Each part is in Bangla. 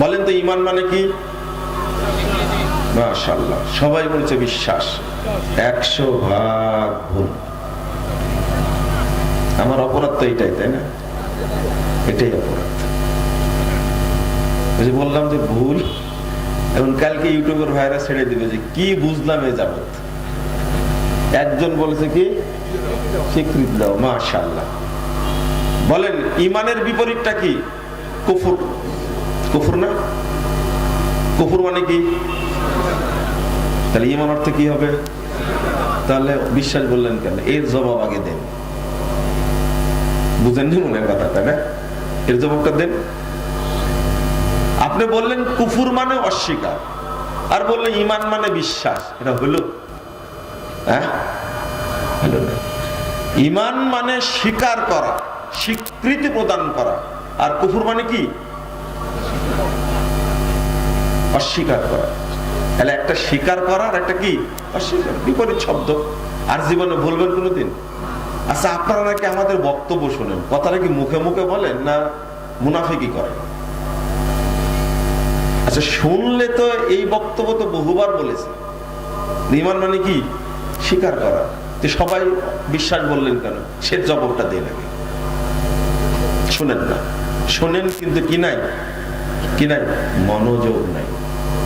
বলেন তো ইমান মানে কি? মাশাল্লাহ সবাই বলছে বিশ্বাস। একশো ভাগ ভুল। আমার অপরাধ তো এটাই, তাই না? এটাই অপরাধ। যে বললাম যে ভুল, এখন কালকে ইউটিউবের ভাইরা ছেড়ে দিবে যে কি বুঝলাম এ যাবত একজন বলেছে কি? স্বীকৃতি দাও মাশাল্লাহ বলেন, ইমানের বিপরীতটা কি? কুফুর। কুফুর না? কুফুর মানে কি? তাহলে ইমান অর্থে কি হবে? তাহলে বিশ্বাস বললেন কেন? এর জবাব আগে দেন। বুঝেননি মনের কথা তাই না? এর জবাবটা দেন। আপনি বললেন কুফুর মানে অস্বীকার, আর বললেন ইমান মানে বিশ্বাস। এটা হলো হ্যাঁ? ইমান মানে স্বীকার করা, স্বীকৃতি প্রদান করা। আর কুফুর মানে কি? অস্বীকার করা। তাহলে একটা স্বীকার করা আর একটা কি? অস্বীকার, বিপরীত শব্দ। আর জীবনে বলবেন কোনোদিন? আচ্ছা আপনারা নাকি আমাদের বক্তব্য শোনেন। কথাটা কি মুখে মুখে বলেন না মুনাফিকি করেন? আচ্ছা শুনলে তো এই বক্তব্য তো বহুবার বলেছে ইমান মানে কি? স্বীকার করা। তো সবাই বিশ্বাস বললেন কেন? সে জবাবটা দিয়ে নাকি শোনেন না। শোনেন কিন্তু কি নাই? কি নাই? মনোযোগ নাই।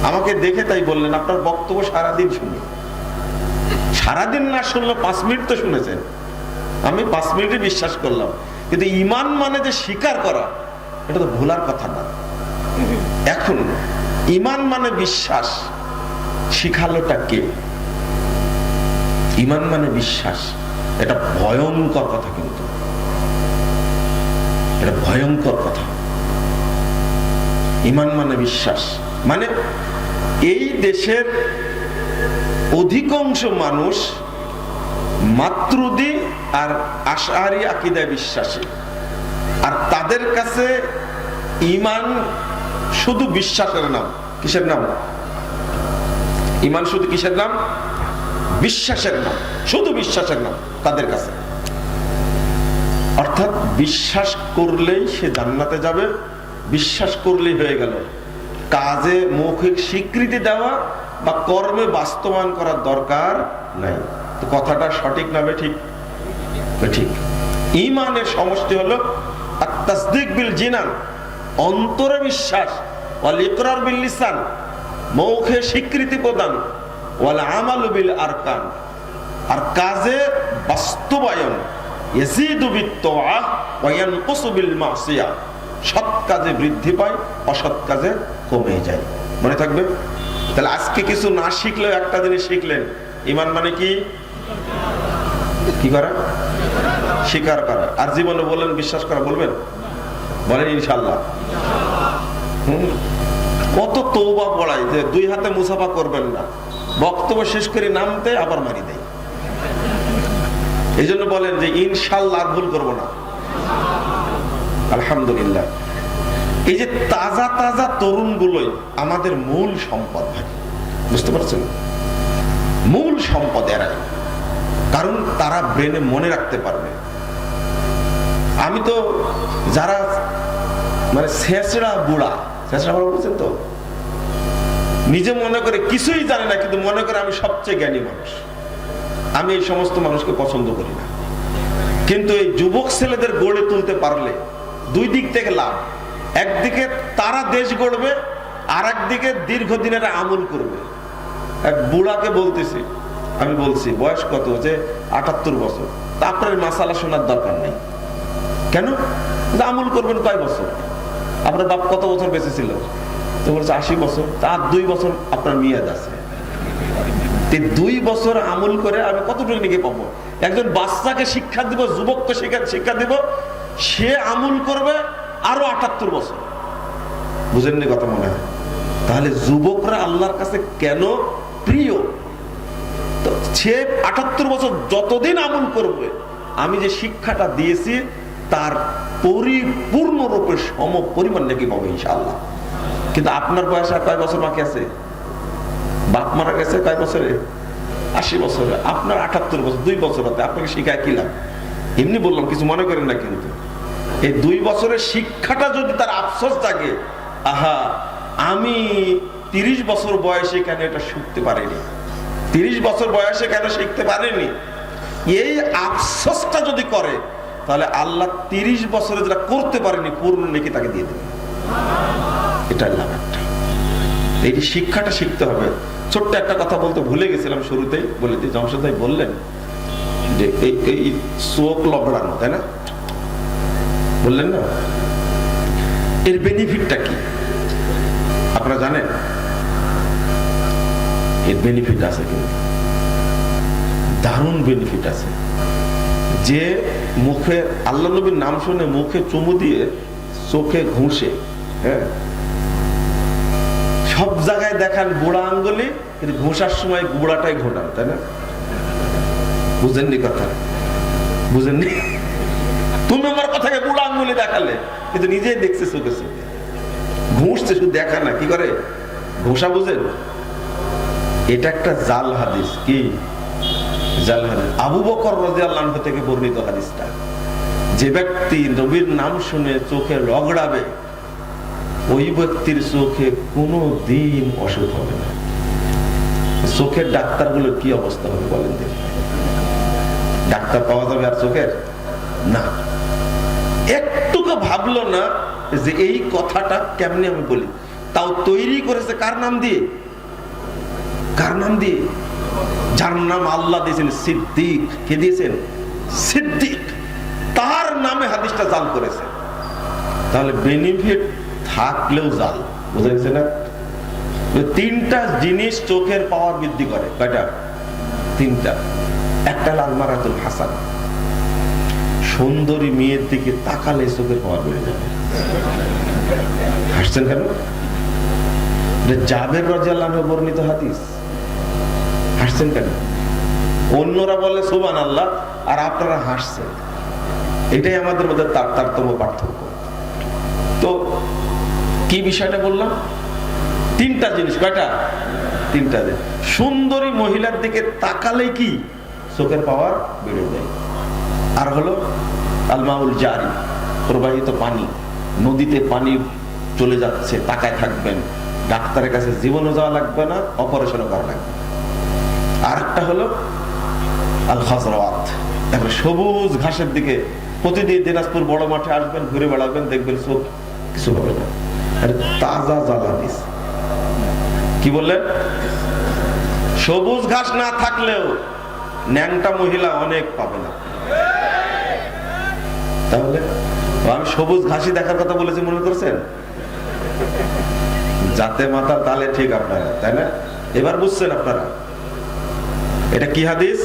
আমাকে দেখে তাই বললেন, আপনার বক্তব্য সারাদিন শুনি সারাদিন না শুনলো, পাঁচ মিনিট তো শুনেছেন। আমি পাঁচ মিনিটে বিশ্বাস করলাম। কিন্তু ইমান মানে যে স্বীকার করা, এটা তো ভোলার কথা না। এখন, ইমান মানে বিশ্বাস। শিখালোটা কে? ইমান মানে বিশ্বাস। এটা ভয়ঙ্কর কথা কিন্তু। এটা ভয়ঙ্কর কথা। ইমান মানে বিশ্বাস। মানে এই দেশের অধিকাংশ মানুষ মাতৃদি আর আশারি আকিদায় বিশ্বাসী। আর তাদের কাছে ইমান শুধু বিশ্বাসের নাম। কিসের নাম? ইমান শুধু কিসের নাম? বিশ্বাসের নাম। শুধু বিশ্বাসের নাম তাদের কাছে। অর্থাৎ বিশ্বাস করলেই সে জান্নাতে যাবে বিশ্বাস করলেই হয়ে গেল। কাজে মৌখিক স্বীকৃতি দেওয়া বা কর্মে বাস্তবায়ন করার দরকার নাই। তো কথাটা সঠিক নামে ঠিক ঠিক ইমানের সমষ্টি হলো আত্মাসদিক বিল জিনান, অন্তরে বিশ্বাস, ওয়াল ইকরার বিল মৌখে স্বীকৃতি প্রদান, ওয়াল আমালু বিল আরকান। আর কাজে বাস্তবায়ন, ইয়াজিদু বিত্তআ ওয়া ইয়ানকুসু বিল মাসিয়া। সৎ কাজে বৃদ্ধি পায়, অসৎ কাজে কমে যায়। মনে থাকবে? তাহলে আজকে কিছু না শিখলেও একটা জিনিস শিখলেন। ইমান মানে কি? কি করা? স্বীকার করা। আর জীবনে বললেন, বিশ্বাস করা, বলবেন? বলেন ইনশাল্লাহ। কত তৌবা পড়াই যে দুই হাতে মুসাফা করবেন না। বক্তব্য শেষ করে নামতে আবার মারি দেয়। এই জন্য বলেন যে ইনশাল্লাহ আর ভুল করব না। আলহামদুলিল্লাহ। এই যে তাজা তাজা তরুণ গুলোই আমাদের মূল সম্পদ ভাই। বুঝতে পারছেন? মূল সম্পদ এরাই। কারণ তারা ব্রেনে মনে রাখতে পারবে। আমি তো যারা মানে শেষরা বুড়া শেষরা বুড়া বলছেন তো? নিজে মনে করে কিছুই জানে না, কিন্তু মনে করে আমি সবচেয়ে জ্ঞানী মানুষ। আমি এই সমস্ত মানুষকে পছন্দ করি না। কিন্তু এই যুবক ছেলেদের গড়ে তুলতে পারলে দুই দিক থেকে লাভ। একদিকে তারা দেশ গড়বে আর একদিকে দীর্ঘদিনের আমল করবে। এক বুড়াকে বলতেছি, আমি বলছি, বয়স কত? যে আটাত্তর বছর। তা আপনার মাসালা শোনার দরকার নেই। কেন? আমল করবেন কয় বছর? আপনার বাপ কত বছর বেঁচে ছিল? তো বলছে আশি বছর। তার দুই বছর আপনার মেয়াদ আছে। দুই বছর আমল করে আমি কতটুকু নিকে পাবো? একজন বাচ্চাকে শিক্ষা দিব, যুবককে শিক্ষা দিব সে আমুল করবে আরও আটাত্তর বছর। বুঝেননি কথা মনে হয়? তাহলে যুবকরা আল্লাহর কাছে কেন প্রিয়? সে আটাত্তর বছর যতদিন আমল করবে, আমি যে শিক্ষাটা দিয়েছি, তার পরিপূর্ণরূপে সম পরিমাণ নাকি পাবো ইনশাআল্লাহ। কিন্তু আপনার বয়স আর কয় বছর বাকি আছে? বাপ মারা গেছে কয় বছরে? আশি বছরে। আপনার আটাত্তর বছর, দুই বছর হতে, আপনাকে শিখায় কি কিলাম এমনি বললাম, কিছু মনে করেন না কিন্তু। এই দুই বছরের শিক্ষাটা যদি তার আফসোস থাকে আহা, আমি তিরিশ বছর বয়সে কেন এটা শিখতে পারিনি? তিরিশ বছর বয়সে কেন শিখতে পারিনি? এই আফসোসটা যদি করে, তাহলে আল্লাহ তিরিশ বছরে যেটা করতে পারেনি, পূর্ণ নেকি তাকে দিয়ে দেবে। এটা এই শিক্ষাটা শিখতে হবে। ছোট্ট একটা কথা বলতে ভুলে গেছিলাম শুরুতেই, বলে দিই জমশেদ ভাই বললেন যে এই তাই না? বললেন না? এর বেনিফিটটা কি? আপনারা জানেন? এর বেনিফিট আছে কিন্তু। দারুণ বেনিফিট আছে। যে মুখে, আল্লাহ নবীর নাম শুনে মুখে চুমু দিয়ে চোখে ঘুষে হ্যাঁ? সব জায়গায় দেখান বুড়া আঙ্গুলি, কিন্তু ঘোষার সময় গুড়াটাই ঘোটান তাই না? বুঝেননি কথা। বুঝেননি তুমি আমার কথাকে বুড়া আঙ্গুলি দেখালে, কিন্তু নিজেই দেখছে চোখে ঘুষছে শুধু দেখা না, কি করে? ঘোষা বুঝেন? এটা একটা জাল হাদিস, কি? জাল হাদিস। আবু বকর রাদিয়াল্লাহু আনহু থেকে বর্ণিত হাদিসটা। যে ব্যক্তি নবীর নাম শুনে চোখে রগড়াবে ওই ব্যক্তির চোখে কোনো দিন অসুখ হবে না। চোখের ডাক্তারগুলোর কি অবস্থা হবে বলেন দেখি। ডাক্তার পাওয়া যাবে আর চোখের? না। একটুকু ভাবলো না যে এই কথাটা কেমনি আমি বলি? তাও তৈরি করেছে কার নাম দিয়ে? কার নাম দিয়ে? যার নাম আল্লাহ দিয়েছেন সিদ্দিক। কে দিয়েছেন? সিদ্দিক। তার নামে হাদিসটা জাল করেছে। তাহলে বেনিফিট থাকলেও জাল, বুঝা গেছে না? তিনটা জিনিস চোখের পাওয়ার বৃদ্ধি করে। কয়টা? তিনটা। একটা লাল মারাতুল হাসান। সুন্দরী মেয়ের দিকে তাকালে চোখের পাওয়ার বেড়ে যাবে। হাসছেন কেন? জাবের রাজিয়াল্লাহ বর্ণিত হাদিস। হাসছেন কেন? অন্যরা বলে সুবান আল্লাহ আর আপনারা হাসছেন। এটাই আমাদের মধ্যে তার তারতম্য পার্থক্য। তো কি বিষয়টা বললাম? তিনটা জিনিস, কয়টা? তিনটা সুন্দরী মহিলার দিকে তাকালে কি? চোখের পাওয়ার বেড়ে যায়। আর হলো আলমাউল জারি, প্রবাহিত পানি, নদীতে পানি চলে যাচ্ছে, তাকায় থাকবেন। ডাক্তারের কাছে জীবনও যাওয়া লাগবে না, অপারেশনও করা লাগবে। আর একটা হলো আল হজরত এখন সবুজ ঘাসের দিকে প্রতিদিন দিনাজপুর বড় মাঠে আসবেন, ঘুরে বেড়াবেন, দেখবেন চোখ কিছু হবে না। আরে তাজা জ্বালা দিস কি বললেন? সবুজ ঘাস না থাকলেও ন্যাংটা মহিলা অনেক পাবে না। তাহলে? আমি সবুজ ঘাসি দেখার কথা বলেছি, মনে করছেন? যাতে মাথা তালে ঠিক আপনারা, তাই না? এবার বুঝছেন আপনারা। এটা কি হাদিস?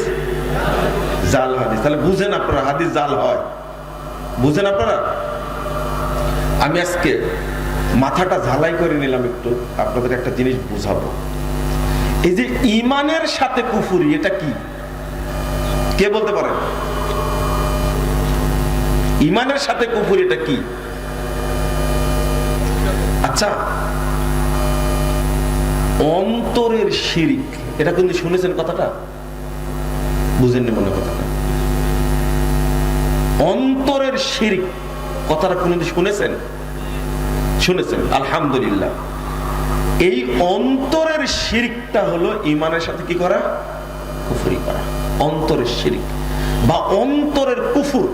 জাল হাদিস। তাহলে বুঝেন আপনারা, হাদিস জাল হয়। বুঝেন আপনারা? আমি আজকে মাথাটা ঝালাই করে নিলাম একটু, আপনাদের একটা জিনিস বুঝাবো। এই যে ইমানের সাথে কুফুরি, এটা কি? কে বলতে পারে? ইমানের সাথে কুফুরি এটা কি? আচ্ছা অন্তরের শিরিক, এটা কিন্তু শুনেছেন কথাটা? বুঝেননি মনে কথাটা। অন্তরের শিরিক, কথাটা কোনদিন শুনেছেন? শুনেছেন, আলহামদুলিল্লাহ। এই অন্তরের শিরিকটা হলো ইমানের সাথে কি করা? কুফুরি করা। অন্তরের শিরিক বা অন্তরের কুফুর।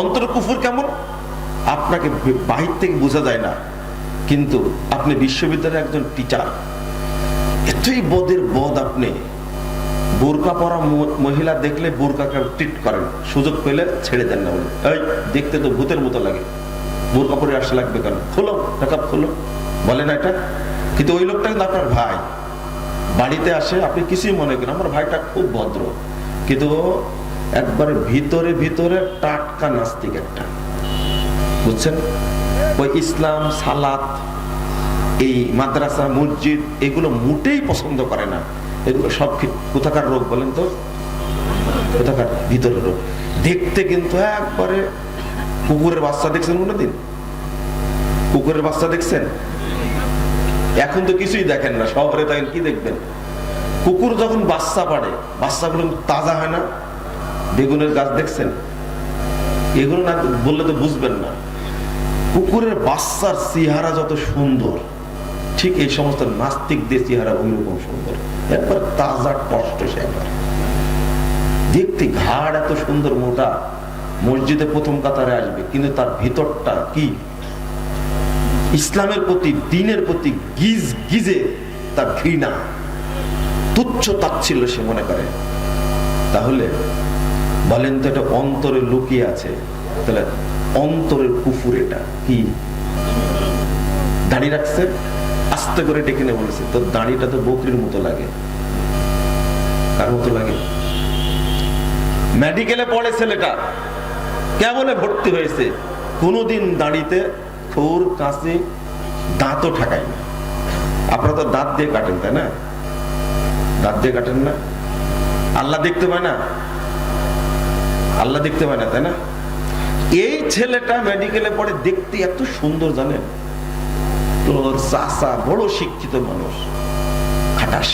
অন্তরের কুফুর কেমন? আপনাকে বাহির থেকে বোঝা যায় না, কিন্তু আপনি বিশ্ববিদ্যালয়ের একজন টিচার এতই বদের বদ আপনি। বোরকা পরা মহিলা দেখলে বোরকাকে ট্রিট করেন সুযোগ পেলে ছেড়ে দেন না বলে। এই, দেখতে তো ভূতের মতো লাগে। বোরকা পরে আসা লাগবে কেন? খোলো টাকা খোলো। বলে না এটা? কিন্তু ওই লোকটা কিন্তু আপনার ভাই। বাড়িতে আসে, আপনি কিছুই মনে করেন আমার ভাইটা খুব ভদ্র। কিন্তু একবার ভিতরে ভিতরে টাটকা নাস্তিক একটা। বুঝছেন? ওই ইসলাম, সালাত, এই মাদ্রাসা, মসজিদ, এগুলো মোটেই পছন্দ করে না। এগুলো সব কোথাকার রোগ বলেন তো? কোথাকার? ভিতরের রোগ। দেখতে কিন্তু একবারে কুকুরের বাচ্চা দেখছেন কোনোদিন? কুকুরের বাচ্চা দেখছেন? এখন তো কিছুই দেখেন না শহরে দেখেন কি দেখবেন? কুকুর যখন বাচ্চা পাড়ে বাচ্চাগুলো তাজা হয় না। বেগুনের গাছ দেখছেন? এগুলো না বললে তো বুঝবেন না। কুকুরের বাচ্চার চেহারা যত সুন্দর, ঠিক এই সমস্ত নাস্তিকদের চেহারা ওইরকম সুন্দর। একবার তাজা কষ্ট সে একবার। দেখতে ঘাড় এত সুন্দর মোটা, মসজিদে প্রথম কাতারে আসবে, কিন্তু তার ভিতরটা কি? ইসলামের প্রতি, দিনের প্রতি গিজ গিজে তার ঘৃণা। তুচ্ছ তাচ্ছিল্য সে মনে করে। তাহলে বলেন তো এটা অন্তরে লুকিয়ে আছে, তাহলে অন্তরের কুফুর এটা কি? দাঁড়িয়ে রাখছে, আস্তে করে ডেকে নিয়ে বলেছে, তোর দাঁড়িটা তো বকরির মতো লাগে। কার মতো লাগে? মেডিকেলে পড়ে ছেলেটা, কেবলে ভর্তি হয়েছে। কোনোদিন দাঁড়িতে খুর, কাশি, দাঁতও ঠাকায় না। আপনারা তো দাঁত দিয়ে কাটেন, তাই না? দাঁত দিয়ে কাটেন না। আল্লাহ দেখতে পায় না। আল্লাহ দেখতে পায় না তাই না? এই ছেলেটা মেডিকেলে পড়ে দেখতে এত সুন্দর জানেন? তোর চাষা বড় শিক্ষিত মানুষ। খাটাস।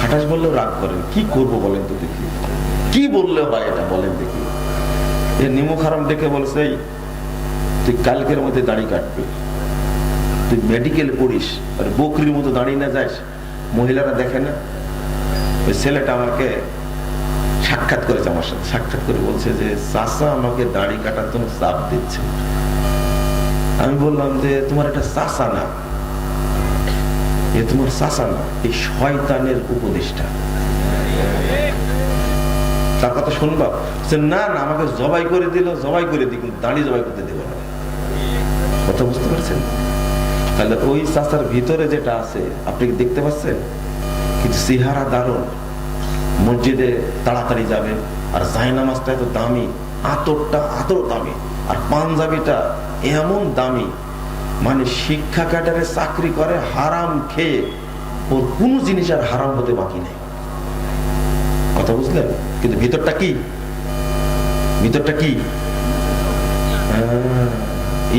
খাটাস বললেও রাগ করেন। কি করব বলেন তো দেখি। কি বললে হয় এটা বলেন দেখি। এ নিমু খারাম দেখে বলছে "এই, তুই কালকের মধ্যে দাড়ি কাটবি। তুই মেডিকেল পড়িস, আর বকরির মতো দাঁড়িয়ে না যাস, মহিলারা দেখে না। ওই ছেলেটা আমাকে সাক্ষাৎ করেছে আমার সাথে, সাক্ষাৎ করে বলছে যে চাষা আমাকে দাড়ি কাটার জন্য চাপ দিচ্ছে। আমি বললাম যে, তোমার একটা চাষা না। এ তোমার চাষা না, এই শয়তানের উপদেশটা তার কথা শুনবা? না না, আমাকে জবাই করে দিল, জবাই করে দিই, কিন্তু দাঁড়িয়ে জবাই করতে দেবো না। কথা বুঝতে পারছেন? তাহলে ওই চাষার ভিতরে যেটা আছে, আপনি কি দেখতে পাচ্ছেন? কিন্তু সিহারা দারুণ। মসজিদে তাড়াতাড়ি যাবে, আর জায়নামাজটা এত দামি, আতরটা আতর দামি, আর পাঞ্জাবিটা এমন দামি। মানে শিক্ষা ক্যাডারে চাকরি করে, হারাম খেয়ে, ওর কোনো জিনিস আর হারাম হতে বাকি নেই। কথা বুঝলেন? কিন্তু ভিতরটা কি? ভিতরটা কি?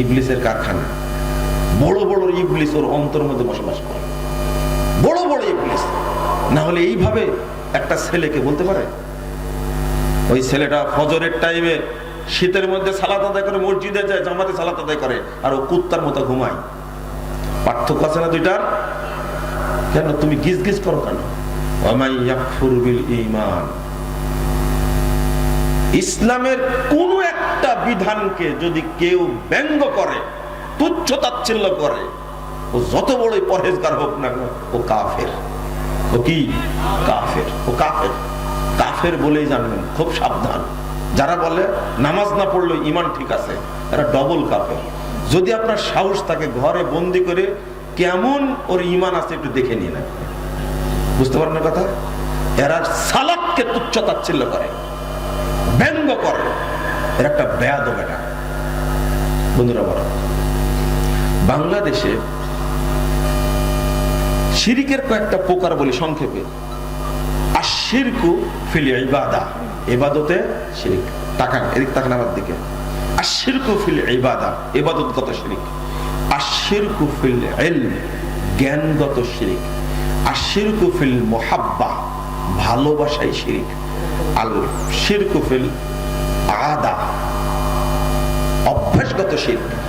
ইবলিসের কারখানা। বড় বড় ইবলিস ওর অন্তর মধ্যে বসবাস করে। বড় বড় ইবলিস। না হলে এইভাবে একটা ছেলেকে বলতে পারে? ওই ছেলেটা ফজরের টাইমে শীতের মধ্যে সালাত আদায় করে, মসজিদে যায়, জামাতে সালাত আদায় করে, আর ও কুত্তার মতো ঘুমায়। পার্থক্য আছে না দুইটার? কেন? তুমি গিজ গিজ করো কেন? ঈমান। ইসলামের কোন একটা বিধানকে যদি কেউ ব্যঙ্গ করে তুচ্ছ তাচ্ছিল্য করে। ও যত বড়ই পরহেজগার হোক না ও কাফের। ও কি? কাফের। ও কাফের। কাফের বলেই জানবেন, খুব সাবধান। যারা বলে, নামাজ না পড়লে ইমান ঠিক আছে এরা ডবল কাফের। যদি আপনার সাহস থাকে ঘরে বন্দি করে, কেমন ওর ইমান আছে একটু দেখে নিয়ে নেন। বুঝতে পারেন না কথা? এরা সালাদকে তুচ্ছ তাচ্ছিল্য করে, ব্যঙ্গ করে। এর একটা ব্যাদ বেটা বন্ধুরা বলো। বাংলাদেশে শিরিকের কয়েকটা প্রকার বলি সংক্ষেপে। শিরকু ইবাদা এবাদতে শিরিক। এদিক তাকান আমার দিকে। শিরিক জ্ঞানগত শিরিক। শিরকু ভালোবাসাই শিরিক। আল শিরকু আদা, অভ্যাসগত শিল্প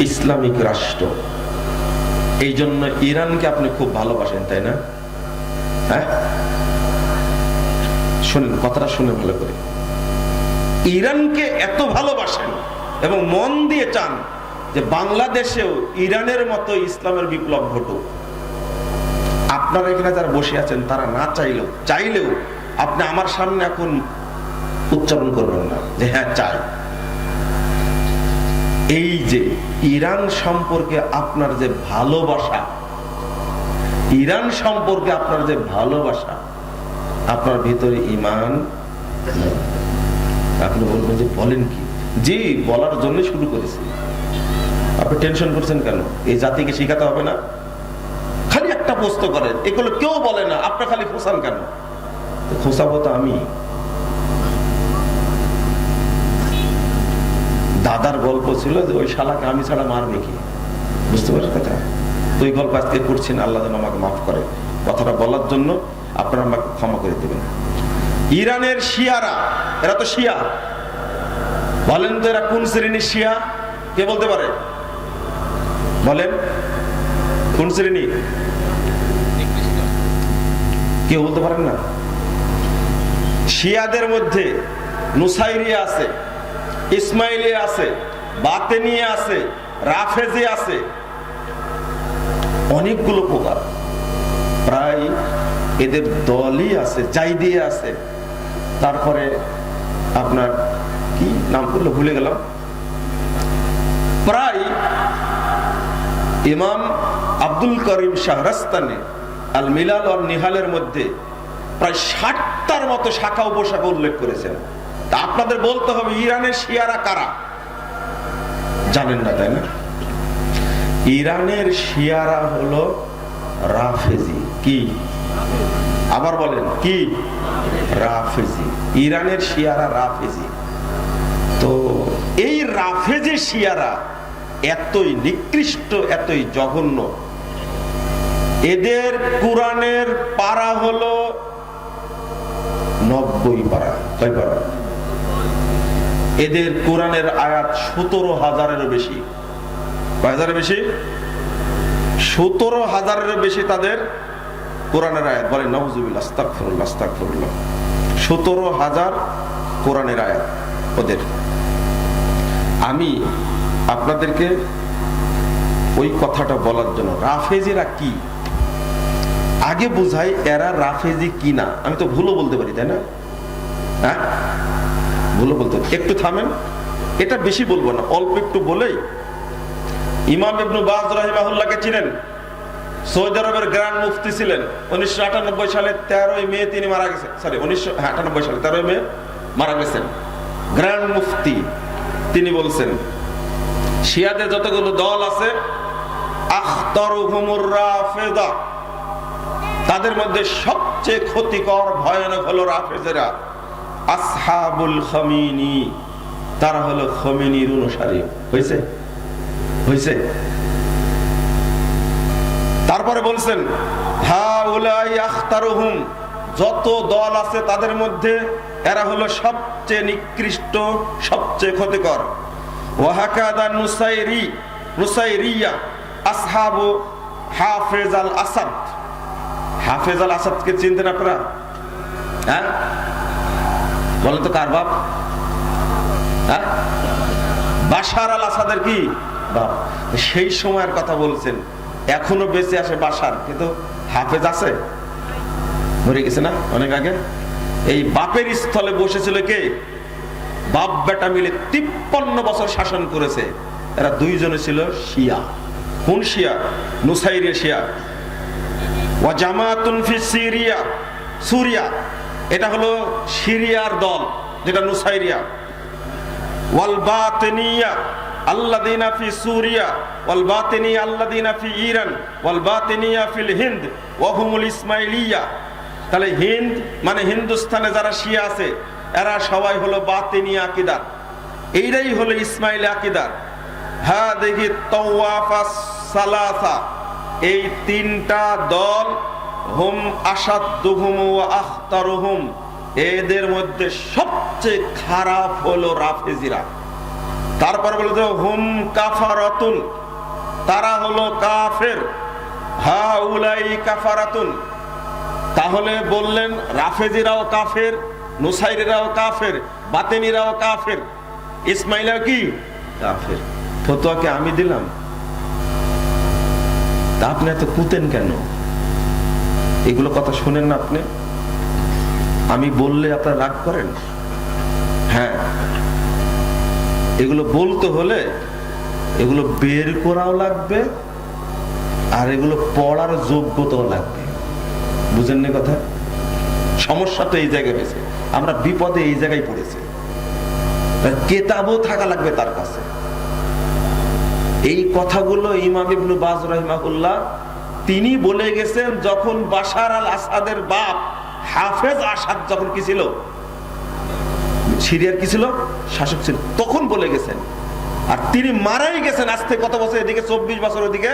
ইসলামিক রাষ্ট্র। এই জন্য ইরানকে আপনি খুব ভালোবাসেন, তাই না? হ্যাঁ? শুনেন, কথাটা শুনে ভালো করে। ইরানকে এত ভালোবাসেন এবং মন দিয়ে চান যে বাংলাদেশেও ইরানের মতো ইসলামের বিপ্লব ঘটুক। আপনারা এখানে যারা বসে আছেন, তারা না চাইলেও চাইলেও আপনি আমার সামনে এখন উচ্চারণ করবেন না যে হ্যাঁ চাই। এই যে ইরান সম্পর্কে আপনার যে ভালোবাসা, ইরান সম্পর্কে আপনার যে ভালোবাসা, আপনার ভিতরে ইমান আপনি বলবেন যে বলেন কি? জি, বলার জন্য শুরু করেছি। আপনি টেনশন করছেন কেন? এই জাতিকে শিখাতে হবে না? খালি একটা প্রশ্ন করেন, এগুলো কেউ বলে না। আপনার খালি খোসান কেন? খোসাবো তো আমি। দাদার গল্প ছিল যে ওই শালাকে আমি ছাড়া মারবে কি? বুঝতে পারছেন? কথা ওই গল্প আজকে করছি না আল্লাহ যেন আমাকে মাফ করে। কথাটা বলার জন্য আপনারা আমাকে ক্ষমা করে দেবেন। ইরানের শিয়ারা এরা তো শিয়া। বলেন তো এরা কোন শ্রেণির শিয়া? কে বলতে পারে? বলেন কোন শ্রেণি? কেউ বলতে পারেন না? শিয়াদের মধ্যে নুসাইরিয়া আছে। ইসমাইলি আছে বাতেনিয়ে আছে, রাফেজি আছে। অনেকগুলো প্রকার। প্রায় এদের দলই আছে যাই দিয়ে আছে। তারপরে আপনার কি নাম করল? ভুলে গেলাম। প্রায় ইমাম আব্দুল করিম শাহরাস্তানে আল মিলাল আর নিহালের মধ্যে প্রায় ষাটটার মতো শাখা উপশাখা উল্লেখ করেছেন। তা আপনাদের বলতে হবে, ইরানের শিয়ারা কারা? জানেন না, তাই না? ইরানের শিয়ারা হলো রাফেজি। কি? আবার বলেন, কি? রাফেজি। ইরানের শিয়ারা রাফেজি। তো এই রাফেজি শিয়ারা এতই নিকৃষ্ট, এতই জঘন্য। এদের কোরআনের পারা হলো নব্বই পারা। কয় পারা? এদের কোরআনের আয়াত সতেরো হাজারেরও বেশি। হাজারের বেশি? সতেরো হাজারেরও বেশি তাদের কোরআনের আয়াত। বলে নবজুবিল সতেরো হাজার কোরআনের আয়াত ওদের। আমি আপনাদেরকে ওই কথাটা বলার জন্য, রাফেজিরা কি? আগে বুঝাই এরা রাফেজি কি না আমি তো ভুলও বলতে পারি, তাই না? হ্যাঁ? ভুলও বলতে একটু থামেন এটা বেশি বলব না অল্প একটু বলেই। ইমাম ইবনু বাজ রাহিমাহুল্লাহকে চিনেন? সৌদি আরবের গ্র্যান্ড মুফতি ছিলেন। উনিশশো আটানব্বই সালে তেরোই মে তিনি মারা গেছেন। সরি উনিশশো হ্যাঁ, আটানব্বই সালে তেরোই মে মারা গেছেন। গ্র্যান্ড মুফতি তিনি বলছেন শিয়াদের যতগুলো দল আছে তাদের মধ্যে সবচেয়ে ক্ষতিকর ভয়ানক হলো রাফেজেরা। আসহাবুল খমিনি, তারা হলো খমিনির অনুসারী। হয়েছে হয়েছে তারপরে বলছেন যত দল আছে তাদের মধ্যে এরা হলো সবচেয়ে নিকৃষ্ট, সবচেয়ে ক্ষতিকর। ওয়াহাকাদা নুসাইরি, নুসাইরিয়া, আসহাবু হাফেজ আল আসাদ হাফেজ আল আসাদকে চিনতেন আপনারা? হ্যাঁ? বলেন তো কার বাপ? হ্যাঁ? বাশার আল আসাদের কি বাপ? সেই সময়ের কথা বলছেন। এখনও বেঁচে আসে বাসার কিন্তু হাফেজ আছে? মরে গেছে না? অনেক আগে? এই বাপের স্থলে বসেছিল কে? বাপ বেটা মিলে তিপ্পান্ন বছর শাসন করেছে। এরা দুইজনে ছিল শিয়া। কোন শিয়া? নুসাইরিয়া শিয়া। ওয়া জামাতুন ফি সিরিয়া। সুরিয়া। এটা হলো সিরিয়ার দল, যেটা নুসাইরিয়া। ওয়াল বাতিনিয়া আল্লাযিনা ফি সুরিয়া, ওয়াল বাতিনিয়া আল্লাযিনা ফি ইরান, ওয়াল বাতিনিয়া ফিল হিন্দ, ওয়া হুমুল ইসমাইলিয়া। তাহলে হিন্দ মানে হিন্দুস্তানে যারা শিয়া আছে, এরা সবাই হলো বাতিনিয়া আকীদার। এইটাই হলো ইসমাইল আকীদার হ্যাঁ দেখি তওয়াফাস সালাসা। এই তিনটা দল হুম আসাদুহুম ওয়া আখতারুহুম। এদের মধ্যে সবচেয়ে খারাপ হলো রাফেজিরা। তারপর বলে তো হুম কাফারাতুন। তারা হলো কাফের। হা উলাই কাফারাতুন। তাহলে বললেন, রাফেজিরাও কাফের, নুসাইরিরাও কাফের, বাতেনিরাও কাফের। ইসমাইলাও কি? কাফের। ফতোয়াকে আমি দিলাম। তা আপনি এত কুতেন কেন? এগুলো কথা শুনেন না আপনি? আমি বললে আপনারা রাগ করেন? হ্যাঁ। এগুলো বলতে হলে এগুলো বের করাও লাগবে আর এগুলো পড়ার যোগ্যতাও লাগবে। বুঝেন না কথা? সমস্যা তো এই জায়গায় হয়েছে। আমরা বিপদে এই জায়গায় পড়েছি। কেতাবও থাকা লাগবে তার কাছে। এই কথাগুলো ইমাম ইবনু বাজ রহিমাহুল্লাহ তিনি বলে গেছেন, যখন বাশার আল আসাদের বাপ হাফেজ আসাদ যখন কি ছিল? সিরিয়ার কি ছিল? শাসক ছিল। তখন বলে গেছেন। আর তিনি মারাই গেছেন আজ থেকে কত বছর এদিকে? চব্বিশ বছর ওদিকে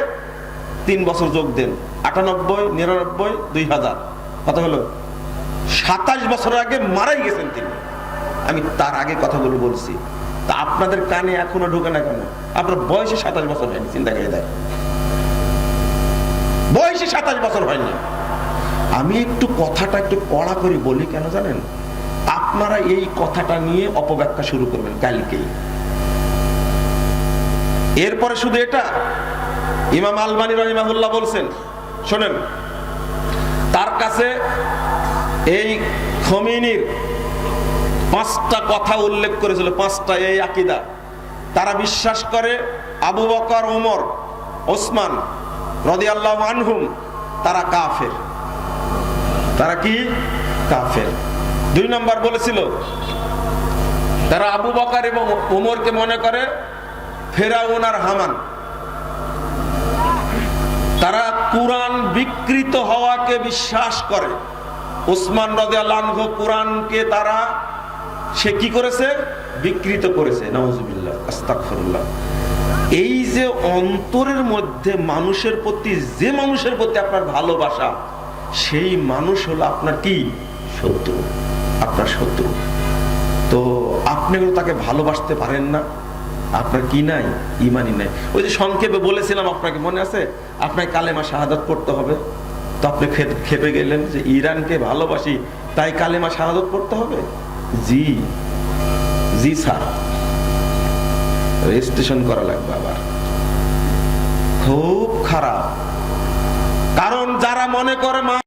তিন বছর যোগ দেন। আটানব্বই, নিরানব্বই, দুই হাজার। কত হলো? সাতাশ বছর আগে মারাই গেছেন তিনি। আমি তার আগে কথাগুলো বলছি। তা আপনাদের কানে এখনও ঢোকে না কেন? আপনার বয়সে সাতাশ বছর হয়নি, চিন্তা করে দেয় বয়সে সাতাশ বছর হয়নি। আমি একটু কথাটা একটু কড়া করে বলি কেন জানেন? আপনারা এই কথাটা নিয়ে অপব্যাখ্যা শুরু করবেন কালকেই। এরপরে শুধু এটা, ইমাম আলবানী রহিমাহুল্লাহ বলছেন, শোনেন, তার কাছে এই খমিনির পাঁচটা কথা উল্লেখ করেছিল, পাঁচটা এই আকিদা। তারা বিশ্বাস করে আবু বকর ওমর ওসমান রদি আল্লাহ আনহুম, তারা কাফের। তারা কি? কাফের। দুই নম্বর বলেছিল, তারা আবু বকর এবং ওমরকে মনে করে ফেরাউন আর হামান। তারা কোরআন বিকৃত হওয়াকে বিশ্বাস করে। ওসমান রদে আল্লাহ কোরআনকে তারা সে কি করেছে? বিকৃত করেছে। এই যে অন্তরের মধ্যে মানুষের প্রতি, যে মানুষের প্রতি আপনার ভালোবাসা, সেই মানুষ হলো আপনার কি? শত্রু। আপনার শত্রু। তো আপনি তাকে ভালোবাসতে পারেন না। আপনার কি নাই? ইমানই নাই। ওই যে সংক্ষেপে বলেছিলাম আপনাকে, মনে আছে? আপনাকে কালেমা শাহাদাত করতে হবে। তো আপনি খেপে গেলেন যে, ইরানকে ভালোবাসি, তাই কালেমা শাহাদত করতে হবে? জি জি স্যার। রেজিস্ট্রেশন করা লাগবে আবার। খুব খারাপ। কারণ যারা মনে করে